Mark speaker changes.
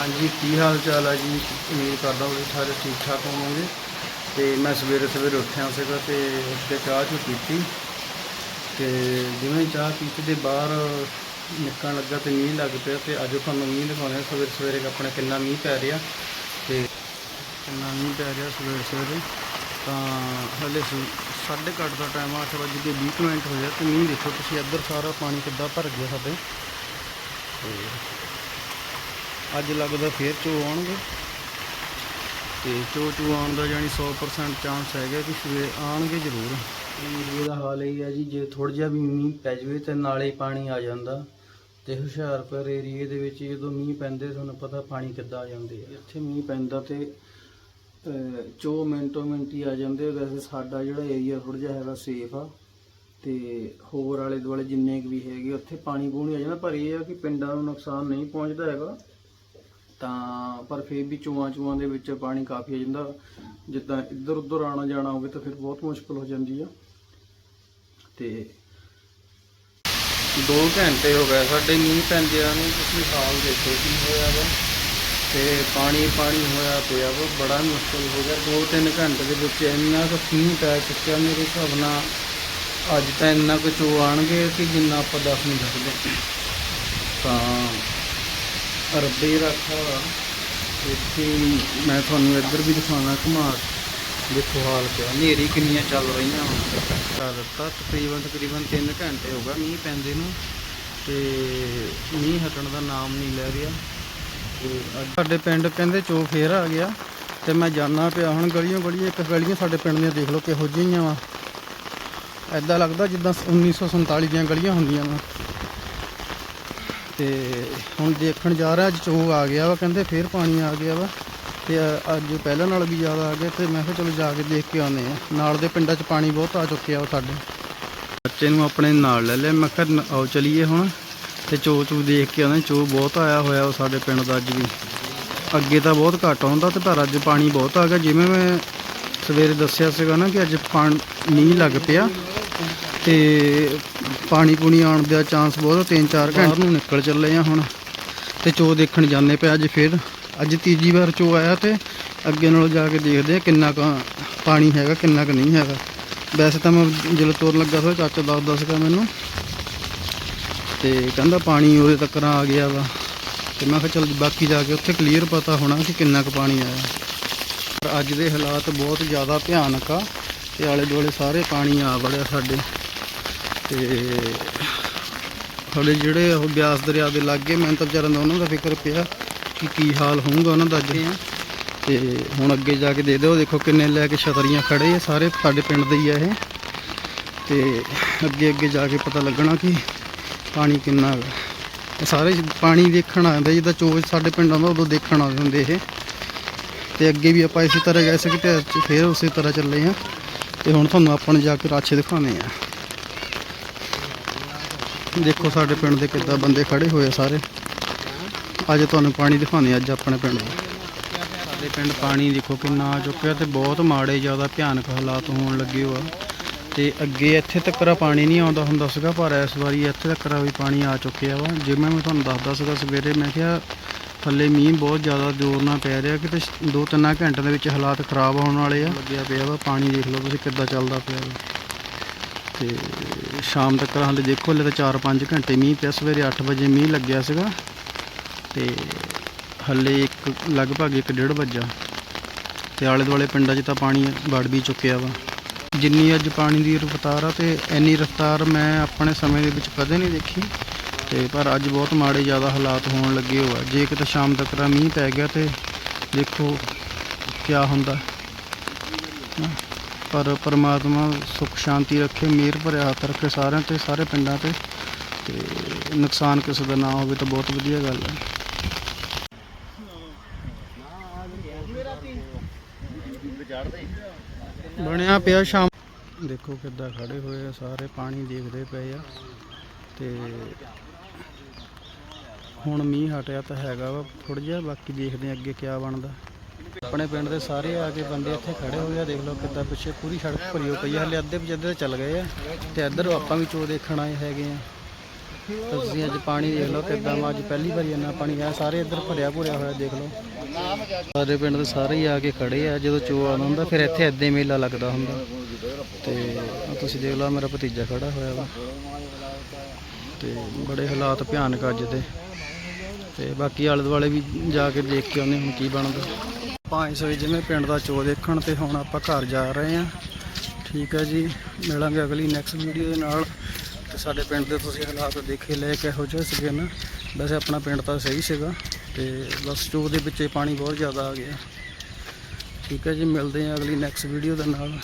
Speaker 1: ਹਾਂਜੀ, ਕੀ ਹਾਲ ਚਾਲ ਹੈ ਜੀ? ਉਮੀਦ ਕਰਦਾ ਹਾਂ ਸਾਰੇ ਠੀਕ ਠਾਕ ਹੋਵੋਗੇ। ਤੇ ਮੈਂ ਸਵੇਰੇ ਸਵੇਰੇ ਉੱਠਿਆ ਸੀਗਾ ਤੇ ਉੱਠ ਕੇ ਚਾਹ ਚੂ ਪੀਤੀ। ਤੇ ਜਿਵੇਂ ਚਾਹ ਪੀਤੀ ਦੇ ਬਾਹਰ ਨਿਕਲਣ ਲੱਗਾ ਤੇ ਮੀਂਹ ਲੱਗ ਪਿਆ ਤੇ ਅੱਜ ਤੁਹਾਨੂੰ ਮੀਂਹ ਦਿਖਾਉਣਾ ਸਵੇਰੇ ਸਵੇਰੇ ਆਪਣਾ ਕਿੰਨਾ ਮੀਂਹ ਪੈ ਰਿਹਾ ਤੇ ਕਿੰਨਾ ਮੀਂਹ ਪੈ ਰਿਹਾ ਸਵੇਰੇ ਸਵੇਰੇ, ਤਾਂ ਹਲੇ ਸ- ਸਾਢੇ ਕੁ ਅੱਠ ਦਾ ਟਾਈਮ ਆ 8 ਵਜੇ ਕੇ 20 ਮਿੰਟ ਹੋਇਆ ਤੇ ਮੀਂਹ ਦੇਖੋ ਤੁਸੀਂ ਇੱਧਰ ਸਾਰਾ ਪਾਣੀ ਕਿੱਦਾਂ ਭਰ ਗਿਆ ਸਾਡੇ। ਤੇ ਅੱਜ ਲੱਗਦਾ ਫੇਰ ਚੋ ਆਉਣਗੇ। ਤੇ ਚੋ ਚੋ ਆਉਣ ਦਾ ਯਾਨੀ 100% ਚਾਂਸ ਹੈਗਾ ਕਿ ਸਵੇਰੇ ਆਉਣਗੇ ਜ਼ਰੂਰ। ਏਰੀਏ ਦਾ ਹਾਲ ਇਹ ਹੈ ਜੀ, ਜੇ ਥੋੜਾ ਜਿਹਾ ਵੀ ਮੀਂਹ ਪੈ ਜਾਵੇ ਤੇ ਨਾਲੇ ਪਾਣੀ ਆ ਜਾਂਦਾ। ਤੇ ਹੁਸ਼ਿਆਰਪੁਰ ਏਰੀਏ ਦੇ ਵਿੱਚ ਜਦੋਂ ਮੀਂਹ ਪੈਂਦੇ ਤੁਹਾਨੂੰ ਪਤਾ ਪਾਣੀ ਕਿੱਦਾਂ ਆ ਜਾਂਦੇ ਆ। ਇੱਥੇ ਮੀਂਹ ਪੈਂਦਾ ਤੇ ਚੋ ਮਿੰਟੋ ਮਿੰਟ ਹੀ ਆ ਜਾਂਦੇ ਵੈਸੇ ਸਾਡਾ ਜਿਹੜਾ ਏਰੀਆ ਥੋੜਾ ਜਿਹਾ ਹੈਗਾ ਸੇਫ ਆ। ਤੇ ਹੋਰ ਆਲੇ ਦੁਆਲੇ ਜਿੰਨੇ ਕੁ ਵੀ ਹੈਗੇ ਉੱਥੇ ਪਾਣੀ ਪੂਣੀ ਆ ਜਾਂਦਾ। ਪਰ ਇਹ ਆ ਕਿ ਪਿੰਡਾਂ ਨੂੰ ਨੁਕਸਾਨ ਨਹੀਂ ਪਹੁੰਚਦਾ ਹੈਗਾ। ਤਾਂ ਪਰ ਫਿਰ ਵੀ ਚੂਆਂ ਚੂਆਂ ਦੇ ਵਿੱਚ ਪਾਣੀ ਕਾਫੀ ਆ ਜਾਂਦਾ। ਜਿੱਦਾਂ ਇੱਧਰ ਉੱਧਰ ਆਣਾ ਜਾਣਾ ਹੋਵੇ ਤਾਂ ਫਿਰ ਬਹੁਤ ਮੁਸ਼ਕਲ ਹੋ ਜਾਂਦੀ ਆ। ਤੇ 2 ਘੰਟੇ ਹੋ ਗਏ, ਸਾਡੇ ਮੀਂਹ ਪੈਂਦਿਆਂ ਨੂੰ ਤੁਸੀਂ ਹਾਲ ਦੇਖੋ ਕੀ ਹੋਇਆ ਵਾ। ਤੇ ਪਾਣੀ ਪਾਣੀ ਹੋਇਆ ਪਿਆ ਵਾ, ਬੜਾ ਮੁਸ਼ਕਲ ਹੋ ਗਿਆ। 2-3 ਘੰਟੇ ਦੇ ਵਿੱਚ ਇੰਨਾ ਕੁ ਮੀਂਹ ਪੈ ਚੁੱਕਿਆ, ਮੇਰੇ ਹਿਸਾਬ ਨਾਲ ਅੱਜ ਤਾਂ ਇੰਨਾ ਕੁ ਚੋ ਆਣਗੇ ਕਿ ਜਿੰਨਾ ਆਪਾਂ ਦੱਸ ਨਹੀਂ ਸਕਦੇ। ਤਾਂ ਰੱਬੇ ਰੱਖਾ ਵਾ। ਇੱਥੇ ਮੈਂ ਤੁਹਾਨੂੰ ਇੱਧਰ ਵੀ ਦਿਖਾਉਣਾ ਘੁਮਾ ਦੇਖੋ ਹਾਲ ਪਿਆ। ਹਨੇਰੀ ਕਿੰਨੀਆਂ ਚੱਲ ਰਹੀਆਂ ਹੁਣ ਕਰ ਦਿੱਤਾ, ਤਕਰੀਬਨ ਤਕਰੀਬਨ 3 ਘੰਟੇ ਹੋ ਗਏ। ਮੀਂਹ ਪੈਂਦੇ ਨੂੰ ਤੇ ਮੀਂਹ ਹਟਣ ਦਾ ਨਾਮ ਨਹੀਂ ਲੈ ਰਿਹਾ। ਤੇ ਸਾਡੇ ਪਿੰਡ ਕਹਿੰਦੇ ਚੋ ਫੇਰ ਆ ਗਿਆ। ਤੇ ਮੈਂ ਜਾਣਾ ਪਿਆ। ਹੁਣ ਗਲੀਆਂ ਗਲੀਆਂ ਇੱਕ ਗਲੀਆਂ ਸਾਡੇ ਪਿੰਡ ਦੀਆਂ ਦੇਖ ਲਓ ਕਿਹੋ ਜਿਹੀਆਂ ਵਾ। ਐਦਾਂ ਲੱਗਦਾ ਜਿੱਦਾਂ 1947 ਦੀਆਂ ਗਲੀਆਂ ਹੁੰਦੀਆਂ ਵਾ। ਤੇ ਹੁਣ ਦੇਖਣ ਜਾ ਰਿਹਾ, ਅੱਜ ਚੋ ਆ ਗਿਆ ਵਾ, ਕਹਿੰਦੇ ਫੇਰ ਪਾਣੀ ਆ ਗਿਆ ਵਾ। ਤੇ ਅੱਜ ਪਹਿਲਾਂ ਨਾਲ ਵੀ ਜ਼ਿਆਦਾ ਆ ਗਿਆ, ਤੇ ਮੈਂ ਕਿਹਾ ਚਲੋ ਜਾ ਕੇ ਦੇਖ ਕੇ ਆਉਂਦੇ ਆ ਨਾਲ ਦੇ ਪਿੰਡਾਂ 'ਚ ਪਾਣੀ ਬਹੁਤ ਆ ਚੁੱਕਿਆ ਵਾ ਸਾਡੇ। ਬੱਚੇ ਨੂੰ ਆਪਣੇ ਨਾਲ ਲੈ ਲਿਆ, ਮੈਂ ਕਿਹਾ ਆਓ ਚਲੀਏ ਹੁਣ। ਤੇ ਚੋ ਚੂ ਦੇਖ ਕੇ ਆਉਂਦੇ ਚੋ ਬਹੁਤ ਆਇਆ ਹੋਇਆ ਵਾ ਸਾਡੇ ਪਿੰਡ ਦਾ ਅੱਜ ਵੀ। ਅੱਗੇ ਤਾਂ ਬਹੁਤ ਘੱਟ ਆਉਂਦਾ ਤੇ ਪਰ ਅੱਜ ਪਾਣੀ ਬਹੁਤ ਆ ਗਿਆ। ਜਿਵੇਂ ਮੈਂ ਸਵੇਰੇ ਦੱਸਿਆ ਸੀਗਾ ਨਾ ਕਿ ਅੱਜ ਪਾਣੀ, ਮੀਂਹ ਲੱਗ ਪਿਆ। ਤੇ ਪਾਣੀ ਪੂਣੀ ਆਉਣ ਦਾ ਚਾਂਸ ਬਹੁਤ ਤਿੰਨ ਚਾਰ ਘੰਟੇ। ਨੂੰ ਨਿਕਲ ਚੱਲੇ ਆ ਹੁਣ। ਤੇ ਚੋ ਦੇਖਣ ਜਾਂਦੇ ਪਿਆ ਅੱਜ ਫਿਰ। ਅੱਜ ਤੀਜੀ ਵਾਰ ਚੋ ਆਇਆ ਤੇ ਅੱਗੇ ਨਾਲੋਂ ਜਾ ਕੇ ਦੇਖਦੇ ਆ ਕਿੰਨਾ ਕੁ ਪਾਣੀ ਹੈਗਾ ਕਿੰਨਾ ਕੁ ਨਹੀਂ ਹੈਗਾ। ਵੈਸੇ ਤਾਂ ਮੈਂ ਜਦੋਂ ਤੁਰਨ ਲੱਗਾ ਸੀ ਚਾਚਾ ਦੱਸਦਾ ਸੀਗਾ ਮੈਨੂੰ। ਤੇ ਕਹਿੰਦਾ ਪਾਣੀ ਉਹਦੇ ਤੱਕ ਆ ਗਿਆ ਵਾ। ਤੇ ਮੈਂ ਕਿਹਾ ਚਲ ਬਾਕੀ ਜਾ ਕੇ ਉੱਥੇ ਕਲੀਅਰ ਪਤਾ ਹੋਣਾ ਕਿ ਕਿੰਨਾ ਕੁ ਪਾਣੀ ਆਇਆ। ਪਰ ਅੱਜ ਦੇ ਹਾਲਾਤ ਬਹੁਤ ਜ਼ਿਆਦਾ ਭਿਆਨਕ ਆ। ਤੇ ਆਲੇ ਦੁਆਲੇ ਸਾਰੇ ਪਾਣੀ ਆ ਵੜਿਆ ਸਾਡੇ। ਤੇ ਸਾਡੇ ਜਿਹੜੇ ਉਹ ਬਿਆਸ ਦਰਿਆ ਦੇ ਲਾਗੇ ਮੈਨੂੰ ਤਾਂ ਵਿਚਾਰਾਂ ਦਾ ਉਹਨਾਂ ਦਾ ਫਿਕਰ ਪਿਆ ਕਿ ਕੀ ਹਾਲ ਹੋਊਗਾ ਉਹਨਾਂ ਦਾ ਅੱਜ ਤੇ ਹੁਣ ਅੱਗੇ ਜਾ ਕੇ ਦੇ ਦਿਓ ਦੇਖੋ ਕਿੰਨੇ ਲੈ ਕੇ ਛਤਰੀਆਂ ਖੜੇ ਆ ਸਾਰੇ ਸਾਡੇ ਪਿੰਡ ਦੇ ਹੀ ਆ ਇਹ ਤੇ ਅੱਗੇ ਅੱਗੇ ਜਾ ਕੇ ਪਤਾ ਲੱਗਣਾ ਕਿ ਪਾਣੀ ਕਿੰਨਾ ਇਹ ਸਾਰੇ ਪਾਣੀ ਦੇਖਣ ਆਉਂਦੇ ਜਿੱਦਾਂ ਚੋਜ ਸਾਡੇ ਪਿੰਡ ਆਉਂਦਾ ਉਦੋਂ ਦੇਖਣ ਆਉਂਦੇ ਹੁੰਦੇ ਇਹ ਤੇ ਅੱਗੇ ਵੀ ਆਪਾਂ ਇਸੇ ਤਰ੍ਹਾਂ ਗਏ ਸੀ ਅੱਜ ਫੇਰ ਉਸੇ ਤਰ੍ਹਾਂ ਚੱਲੇ ਆ ਤੇ ਹੁਣ ਤੁਹਾਨੂੰ ਆਪਾਂ ਨੂੰ ਜਾ ਕੇ ਰਾਛੇ ਦਿਖਾਉਣੇ ਆ ਦੇਖੋ ਸਾਡੇ ਪਿੰਡ ਦੇ ਕਿੱਦਾਂ ਬੰਦੇ ਖੜੇ ਹੋਏ ਆ ਸਾਰੇ। ਅੱਜ ਤੁਹਾਨੂੰ ਪਾਣੀ ਦਿਖਾਉਂਦੇ ਅੱਜ ਆਪਣੇ ਪਿੰਡ ਦਾ। ਸਾਡੇ ਪਿੰਡ ਪਾਣੀ ਦੇਖੋ ਕਿੰਨਾ ਆ ਚੁੱਕਿਆ ਤੇ ਬਹੁਤ ਮਾੜੇ ਜ਼ਿਆਦਾ ਭਿਆਨਕ ਹਾਲਾਤ ਹੋਣ ਲੱਗੇ ਹੋ ਆ ਤੇ ਅੱਗੇ ਇੱਥੇ ਤੱਕ ਪਾਣੀ ਨਹੀਂ ਆਉਂਦਾ ਹੁੰਦਾ ਸੀਗਾ, ਪਰ ਇਸ ਵਾਰੀ ਇੱਥੇ ਤੱਕ ਵੀ ਪਾਣੀ ਆ ਚੁੱਕਿਆ ਵਾ। ਜਿਵੇਂ ਮੈਂ ਤੁਹਾਨੂੰ ਦੱਸਦਾ ਸੀਗਾ ਸਵੇਰੇ, ਮੈਂ ਕਿਹਾ ਥੱਲੇ ਮੀਂਹ ਬਹੁਤ ਜ਼ਿਆਦਾ ਜ਼ੋਰ ਨਾਲ ਪੈ ਰਿਹਾ, ਕਿਤੇ 2-3 ਘੰਟਿਆਂ ਦੇ ਵਿੱਚ ਹਾਲਾਤ ਖਰਾਬ ਹੋਣ ਵਾਲੇ ਆ। ਲੱਗਿਆ ਪਿਆ ਵਾ, ਪਾਣੀ ਦੇਖ ਲਓ ਤੁਸੀਂ ਕਿੱਦਾਂ ਚੱਲਦਾ ਪਿਆ ਵਾ। ਤੇ ਸ਼ਾਮ ਤੱਕ ਹਾਲੇ ਦੇਖੋ, ਹਲੇ ਤਾਂ 4-5 ਘੰਟੇ ਮੀਂਹ ਪਿਆ। ਸਵੇਰੇ 8 ਵਜੇ ਮੀਂਹ ਲੱਗਿਆ ਸੀਗਾ ਤੇ ਹੱਲੇ ਇੱਕ, ਲਗਭਗ 1:30 ਵਜਾ। ਤੇ ਆਲੇ ਦੁਆਲੇ ਪਿੰਡਾਂ 'ਚ ਤਾਂ ਪਾਣੀ ਵੜ ਵੀ ਚੁੱਕਿਆ ਵਾ। ਜਿੰਨੀ ਅੱਜ ਪਾਣੀ ਦੀ ਰਫ਼ਤਾਰ ਆ ਤੇ ਇੰਨੀ ਰਫ਼ਤਾਰ ਮੈਂ ਆਪਣੇ ਸਮੇਂ ਦੇ ਵਿੱਚ ਕਦੇ ਨਹੀਂ ਦੇਖੀ। ਤੇ ਪਰ ਅੱਜ ਬਹੁਤ ਮਾੜੇ ਜ਼ਿਆਦਾ ਹਾਲਾਤ ਹੋਣ ਲੱਗੇ ਹੋਆ ਜੇ ਕਿਤੇ ਸ਼ਾਮ ਤੱਕ ਦਾ ਮੀਂਹ ਪੈ ਗਿਆ ਤੇ ਦੇਖੋ ਕੀ ਹੁੰਦਾ। ਨਾ। ਪਰ ਪਰਮਾਤਮਾ ਸੁਖ, ਸ਼ਾਂਤੀ ਰੱਖੇ, ਮਿਹਰ ਭਰਿਆ ਹੱਥ ਰੱਖੇ ਸਾਰਿਆਂ ਤੇ, ਸਾਰੇ ਪਿੰਡਾਂ ਤੇ। ਤੇ ਨੁਕਸਾਨ ਕਿਸੇ ਦਾ ਨਾ ਹੋਵੇ ਤਾਂ ਬਹੁਤ ਵਧੀਆ ਗੱਲ ਹੈ। ਬਣਿਆ ਪਿਆ ਸ਼ਾਮ। ਦੇਖੋ ਕਿੱਦਾਂ ਖੜੇ ਹੋਏ ਆ ਸਾਰੇ, ਪਾਣੀ ਦੇਖਦੇ ਪਏ ਆ। ਤੇ ਹੁਣ ਮੀਂਹ ਹਟਿਆ ਤਾਂ ਹੈਗਾ ਵਾ ਥੋੜਾ ਜਿਹਾ, ਬਾਕੀ ਦੇਖਦੇ ਆ ਅੱਗੇ ਕਿਆ ਬਣਦਾ। ਆਪਣੇ ਪਿੰਡ ਦੇ ਸਾਰੇ ਆ ਕੇ ਬੰਦੇ ਇੱਥੇ ਖੜੇ ਹੋਏ ਆ, ਦੇਖ ਲਓ ਕਿੱਦਾਂ ਪਿੱਛੇ ਪੂਰੀ ਸੜਕ ਭਰੀ ਹੋ ਪਈ ਆ। ਹਲੇ ਅੱਧੇ ਪਜੱਦੇ ਚੱਲ ਗਏ ਆ ਤੇ ਇੱਧਰ ਆਪਾਂ ਵੀ ਚੋ ਦੇਖਣ ਆਏ ਹੈਗੇ ਆ। ਤੁਸੀਂ ਅੱਜ ਪਾਣੀ ਦੇਖ ਲਓ ਕਿੱਦਾਂ ਵਾ, ਅੱਜ ਪਹਿਲੀ ਵਾਰੀ ਇੰਨਾ ਪਾਣੀ ਆਇਆ। ਸਾਰੇ ਇੱਧਰ ਭਰਿਆ ਭੁਰਿਆ ਹੋਇਆ, ਦੇਖ ਲਓ। ਸਾਰੇ ਪਿੰਡ ਦੇ ਸਾਰੇ ਹੀ ਆ ਕੇ ਖੜੇ ਆ, ਜਦੋਂ ਚੋ ਆਉਂਦਾ ਹੁੰਦਾ, ਫਿਰ ਇੱਥੇ ਏਦਾਂ ਹੀ ਮੇਲਾ ਲੱਗਦਾ ਹੁੰਦਾ। ਤੇ ਤੁਸੀਂ ਦੇਖ ਲਓ, ਮੇਰਾ ਭਤੀਜਾ ਖੜਾ ਹੋਇਆ ਵਾ। ਤੇ ਬੜੇ ਹਾਲਾਤ ਭਿਆਨਕ ਅੱਜ ਦੇ। ਤੇ ਬਾਕੀ ਆਲੇ ਦੁਆਲੇ ਵੀ ਜਾ ਕੇ ਦੇਖ ਕੇ ਆਉਂਦੇ ਹੁਣ ਕੀ ਬਣਦਾ। ਆਪਾਂ ਇਸ ਜਿਵੇਂ ਪਿੰਡ ਦਾ ਚੋ ਦੇਖਣ ਤੇ ਹੁਣ ਆਪਾਂ ਘਰ ਜਾ ਰਹੇ ਹਾਂ। ਠੀਕ ਹੈ ਜੀ, ਮਿਲਾਂਗੇ ਅਗਲੀ ਨੈਕਸਟ ਵੀਡੀਓ ਦੇ ਨਾਲ। ਤੇ ਸਾਡੇ ਪਿੰਡ ਦੇ ਤੁਸੀਂ ਹਾਲਾਤ ਦੇਖੇ, ਲੈ ਕਿਹੋ ਜਿਹੇ ਸੀਗੇ ਨਾ। ਵੈਸੇ ਆਪਣਾ ਪਿੰਡ ਤਾਂ ਸਹੀ ਸੀਗਾ ਤੇ ਬਸ ਚੋ ਦੇ ਵਿੱਚ ਪਾਣੀ ਬਹੁਤ ਜ਼ਿਆਦਾ ਆ ਗਿਆ। ਠੀਕ ਹੈ ਜੀ, ਮਿਲਦੇ ਹਾਂ ਅਗਲੀ ਨੈਕਸਟ ਵੀਡੀਓ ਦੇ ਨਾਲ।